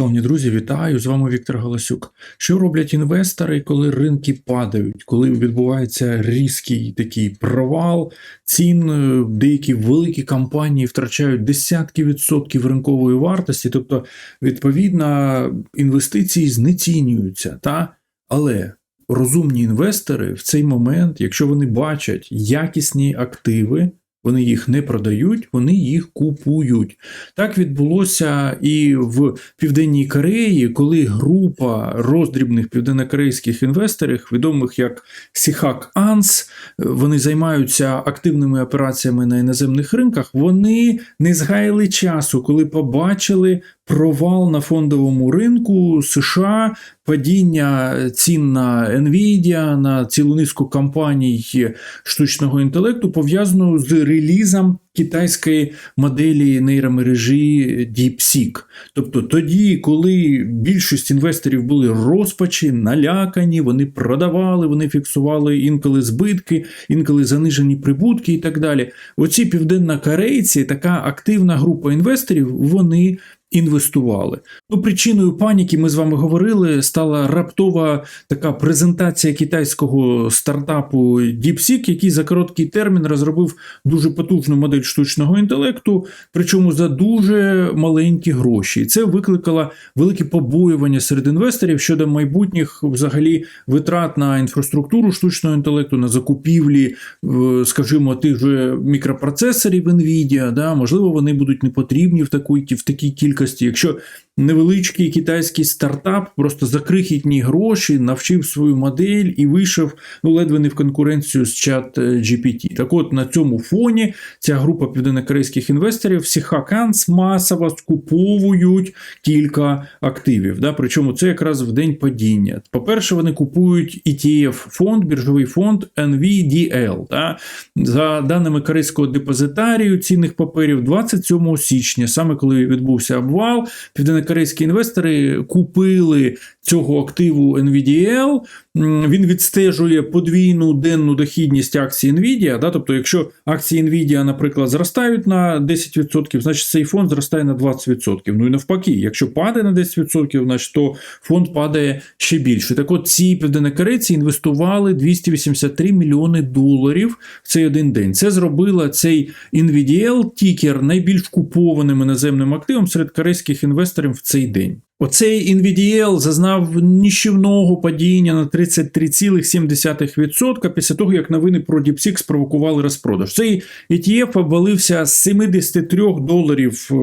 Шановні друзі, вітаю! З вами Віктор Галасюк. Що роблять інвестори, коли ринки падають, коли відбувається різкий такий провал цін, е, деякі великі компанії втрачають десятки відсотків ринкової вартості, тобто, відповідно, інвестиції знецінюються. Та? Але розумні інвестори в цей момент, якщо вони бачать якісні активи, вони їх не продають, вони їх купують. Так відбулося і в Південній Кореї, коли група роздрібних південнокорейських інвесторів, відомих як Сіхак Анс, вони займаються активними операціями на іноземних ринках. Вони не згаяли часу, коли побачили провал на фондовому ринку США, падіння цін на Nvidia, на цілу низку компаній штучного інтелекту, пов'язано з релізом китайської моделі нейромережі DeepSeek. Тобто тоді, коли більшість інвесторів були розпачі, налякані, вони продавали, вони фіксували інколи збитки, інколи занижені прибутки і так далі. Оці південнокорейці, така активна група інвесторів, вони інвестували. Ну, причиною паніки ми з вами говорили, стала раптова така презентація китайського стартапу DeepSeek, який за короткий термін розробив дуже потужну модель штучного інтелекту, причому за дуже маленькі гроші. І це викликало велике побоювання серед інвесторів щодо майбутніх взагалі витрат на інфраструктуру штучного інтелекту, на закупівлі, е, скажімо, тих же мікропроцесорів NVIDIA. Да, Можливо, вони будуть не потрібні в такій, в такій кількості. Якщо невеличкий китайський стартап просто за крихітні гроші навчив свою модель і вийшов ну, ледве не в конкуренцію з чат GPT. Так от на цьому фоні ця група південнокорейських інвесторів всі хаканс масово скуповують кілька активів. Да? Причому це якраз в день падіння. По-перше, вони купують ETF фонд, біржовий фонд NVDL. Да? За даними корейського депозитарію цінних паперів, 27 січня, саме коли відбувся обвал, південнокорейські інвестори купили цього активу NVDL, він відстежує подвійну денну дохідність акції Nvidia. Да? Тобто, якщо акції Nvidia, наприклад, зростають на 10%, значить цей фонд зростає на 20%. Ну і навпаки, якщо падає на 10%, значить то фонд падає ще більше. Так от ці південнокорейці інвестували 283 мільйони доларів в цей один день. Це зробила цей NVDL тікер найбільш купованим іноземним активом серед корейських інвесторів в цей день. Оцей NVDL зазнав ніщівного падіння на 33,7% після того, як новини про DeepSeek спровокували розпродаж. Цей ETF обвалився з 73 доларів е,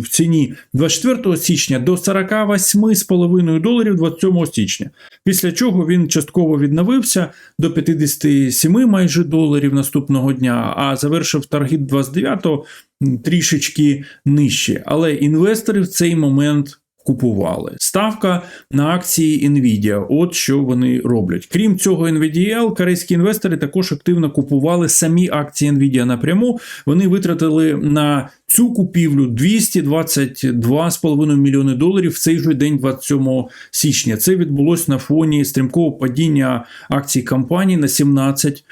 в ціні 24 січня до 48,5 доларів 27 січня. Після чого він частково відновився до 57 майже доларів наступного дня, а завершив таргет 29-го трішечки нижче. Але інвестори в цей момент купували. Ставка на акції Nvidia. От що вони роблять. Крім цього, NVDL, корейські інвестори також активно купували самі акції Nvidia напряму. Вони витратили на цю купівлю 222,5 мільйони доларів в цей же день, 27 січня. Це відбулося на фоні стрімкого падіння акцій компанії на 17%.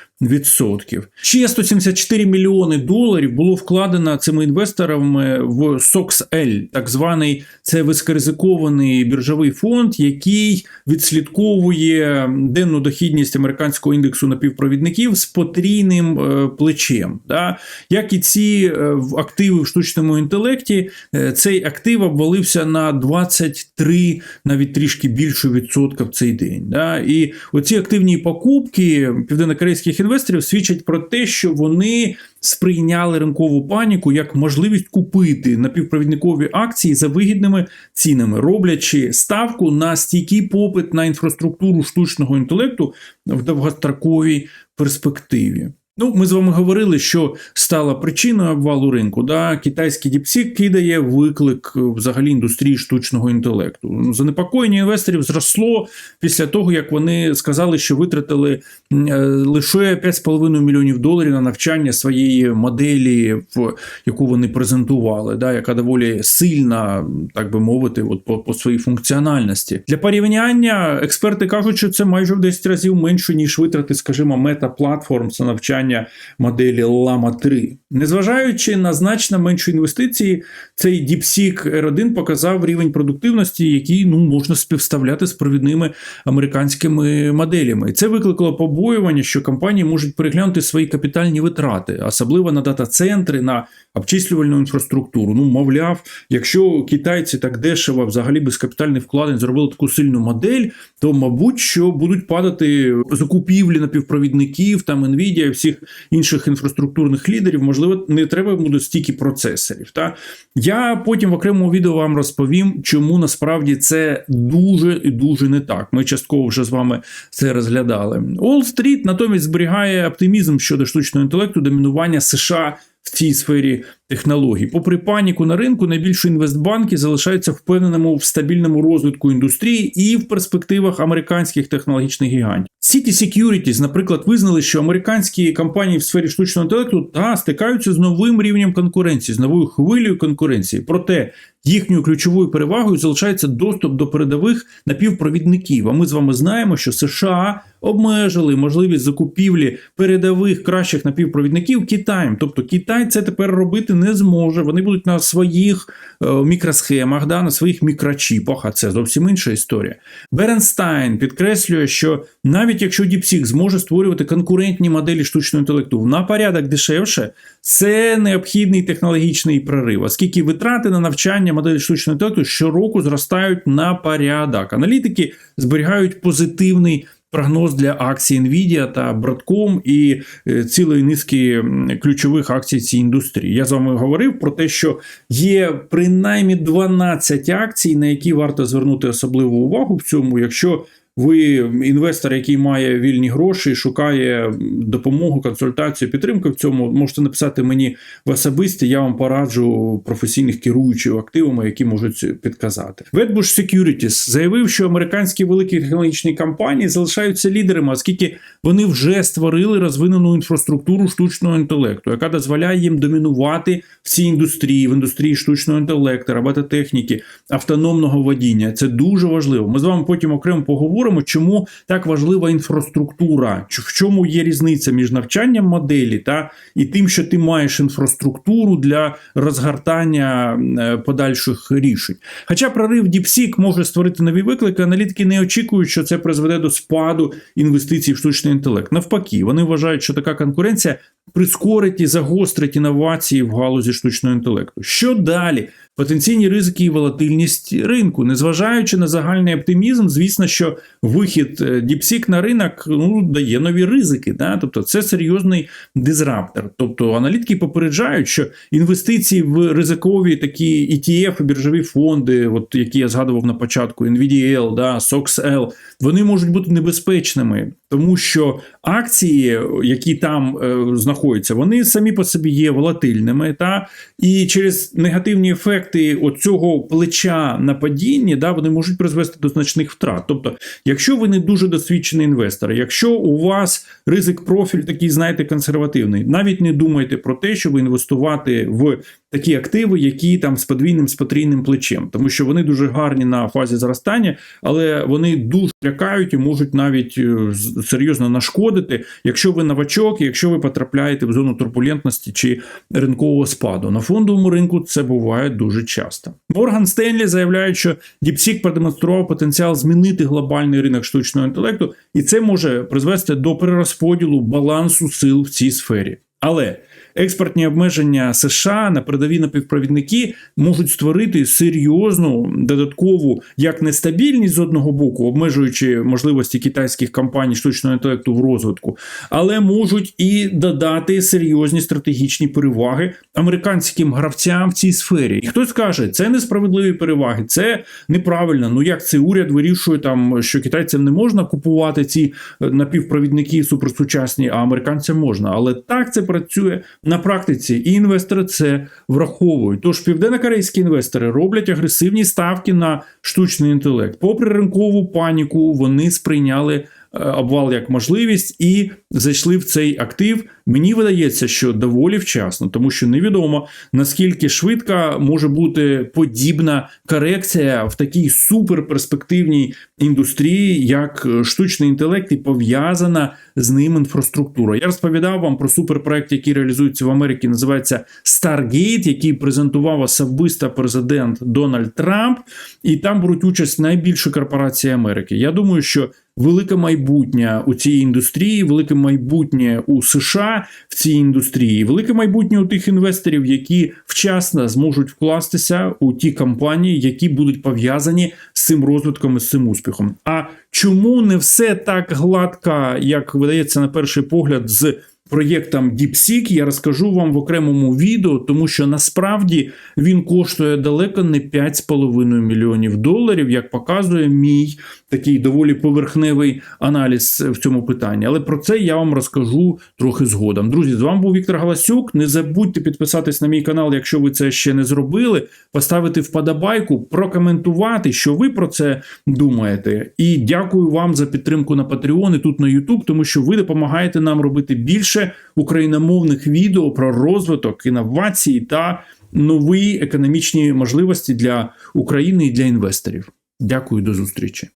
Ще 174 мільйони доларів було вкладено цими інвесторами в SOXL, так званий це високоризикований біржовий фонд, який відслідковує денну дохідність американського індексу напівпровідників з потрійним е, плечем. Да? Як і ці е, активи в штучному інтелекті, е, цей актив обвалився на 23, навіть трішки більше відсотка в цей день. Да? І оці активні покупки південнокорейських інвесторів інвесторів свідчать про те, що вони сприйняли ринкову паніку як можливість купити напівпровідникові акції за вигідними цінами, роблячи ставку на стійкий попит на інфраструктуру штучного інтелекту в довгостроковій перспективі. Ну, ми з вами говорили, що стала причиною обвалу ринку. Да? Китайський DeepSeek кидає виклик взагалі індустрії штучного інтелекту. Занепокоєння інвесторів зросло після того, як вони сказали, що витратили е, лише 5,5 мільйонів доларів на навчання своєї моделі, в яку вони презентували, да? яка доволі сильна, так би мовити, от по, по своїй функціональності. Для порівняння експерти кажуть, що це майже в 10 разів менше, ніж витрати, скажімо, мета платформ за навчання навчання моделі Lama 3. Незважаючи на значно менші інвестиції, цей DeepSeek R1 показав рівень продуктивності, який ну можна співставляти з провідними американськими моделями. Це викликало побоювання, що компанії можуть переглянути свої капітальні витрати, особливо на дата-центри, на обчислювальну інфраструктуру. Ну, мовляв, якщо китайці так дешево, взагалі без капітальних вкладень зробили таку сильну модель, то мабуть, що будуть падати закупівлі напівпровідників, там Nvidia і всіх інших інфраструктурних лідерів. Можливо, не треба буде стільки процесорів. Та я потім в окремому відео вам розповім, чому насправді це дуже і дуже не так. Ми частково вже з вами це розглядали. Street натомість зберігає оптимізм щодо штучного інтелекту, домінування США в цій сфері технологій. Попри паніку на ринку, найбільші інвестбанки залишаються впевненими в стабільному розвитку індустрії і в перспективах американських технологічних гігантів. City Securities, наприклад, визнали, що американські компанії в сфері штучного інтелекту та стикаються з новим рівнем конкуренції, з новою хвилею конкуренції. Проте їхньою ключовою перевагою залишається доступ до передових напівпровідників. А ми з вами знаємо, що США обмежили можливість закупівлі передових кращих напівпровідників Китаєм. Тобто Китай це тепер робити не зможе. Вони будуть на своїх е, мікросхемах, да, на своїх мікрочіпах, а це зовсім інша історія. Беренстайн підкреслює, що навіть якщо DeepSeek зможе створювати конкурентні моделі штучного інтелекту на порядок дешевше, це необхідний технологічний прорив, оскільки витрати на навчання моделі штучного інтелекту щороку зростають на порядок. Аналітики зберігають позитивний. Прогноз для акцій Nvidia та Broadcom і е, цілої низки ключових акцій цієї індустрії. Я з вами говорив про те, що є принаймні 12 акцій, на які варто звернути особливу увагу в цьому, якщо ви інвестор, який має вільні гроші, шукає допомогу, консультацію, підтримку в цьому, можете написати мені в особисті, я вам пораджу професійних керуючих активами, які можуть підказати. Wedbush Securities заявив, що американські великі технологічні компанії залишаються лідерами, оскільки вони вже створили розвинену інфраструктуру штучного інтелекту, яка дозволяє їм домінувати в цій індустрії, в індустрії штучного інтелекту, робототехніки, автономного водіння. Це дуже важливо. Ми з вами потім окремо поговоримо говоримо, чому так важлива інфраструктура, в чому є різниця між навчанням моделі та і тим, що ти маєш інфраструктуру для розгортання е, подальших рішень. Хоча прорив DeepSeek може створити нові виклики, аналітики не очікують, що це призведе до спаду інвестицій в штучний інтелект. Навпаки, вони вважають, що така конкуренція прискорить і загострить інновації в галузі штучного інтелекту. Що далі? Потенційні ризики і волатильність ринку, незважаючи на загальний оптимізм, звісно, що вихід е, DeepSeek на ринок ну, дає нові ризики. Да? Тобто це серйозний дизраптор. Тобто аналітики попереджають, що інвестиції в ризикові такі ETF, біржові фонди, от які я згадував на початку, NVDL, да, SOXL, вони можуть бути небезпечними, тому що акції, які там е, знаходяться, вони самі по собі є волатильними, та і через негативні ефекти оцього плеча на падінні, да, вони можуть призвести до значних втрат. Тобто, якщо ви не дуже досвідчений інвестор, якщо у вас ризик профіль такий, знаєте, консервативний, навіть не думайте про те, щоб інвестувати в такі активи, які там з подвійним з потрійним плечем, тому що вони дуже гарні на фазі зростання, але вони дуже лякають і можуть навіть е, серйозно нашкодити, якщо ви новачок, якщо ви потрапляєте в зону турбулентності чи ринкового спаду. На фондовому ринку це буває дуже часто. Морган Стенлі заявляє, що DeepSeek продемонстрував потенціал змінити глобальний ринок штучного інтелекту, і це може призвести до перерозподілу балансу сил в цій сфері. Але експортні обмеження США на передові напівпровідники можуть створити серйозну додаткову як нестабільність з одного боку, обмежуючи можливості китайських компаній штучного інтелекту в розвитку, але можуть і додати серйозні стратегічні переваги американським гравцям в цій сфері. І хтось каже, це несправедливі переваги, це неправильно. Ну як цей уряд вирішує там, що китайцям не можна купувати ці е, напівпровідники суперсучасні, а американцям можна. Але так це працює на практиці, і інвестори це враховують. Тож південнокорейські інвестори роблять агресивні ставки на штучний інтелект. Попри ринкову паніку, вони сприйняли обвал як можливість і зайшли в цей актив. Мені видається, що доволі вчасно, тому що невідомо наскільки швидко може бути подібна корекція в такій суперперспективній індустрії, як е, штучний інтелект, і пов'язана з ним інфраструктура. Я розповідав вам про суперпроект, який реалізується в Америці, називається Stargate, який презентував особисто президент Дональд Трамп, і там беруть участь найбільші корпорації Америки. Я думаю, що велике майбутнє у цій індустрії, велике майбутнє у США в цій індустрії, велике майбутнє у тих інвесторів, які вчасно зможуть вкластися у ті компанії, які будуть пов'язані з цим розвитком і з цим успіхом. А чому не все так гладко, як видається на перший погляд, з проєктом DeepSeek, я розкажу вам в окремому відео, тому що насправді він коштує далеко не 5,5 мільйонів доларів, як показує мій такий доволі поверхневий аналіз в цьому питанні. Але про це я вам розкажу трохи згодом. Друзі, з вами був Віктор Галасюк. Не забудьте підписатись на мій канал, якщо ви це ще не зробили, поставити вподобайку, прокоментувати, що ви про це думаєте. І дякую вам за підтримку на Patreon і тут на YouTube, тому що ви допомагаєте нам робити більше україномовних відео про розвиток, інновації та нові економічні можливості для України і для інвесторів. Дякую, до зустрічі.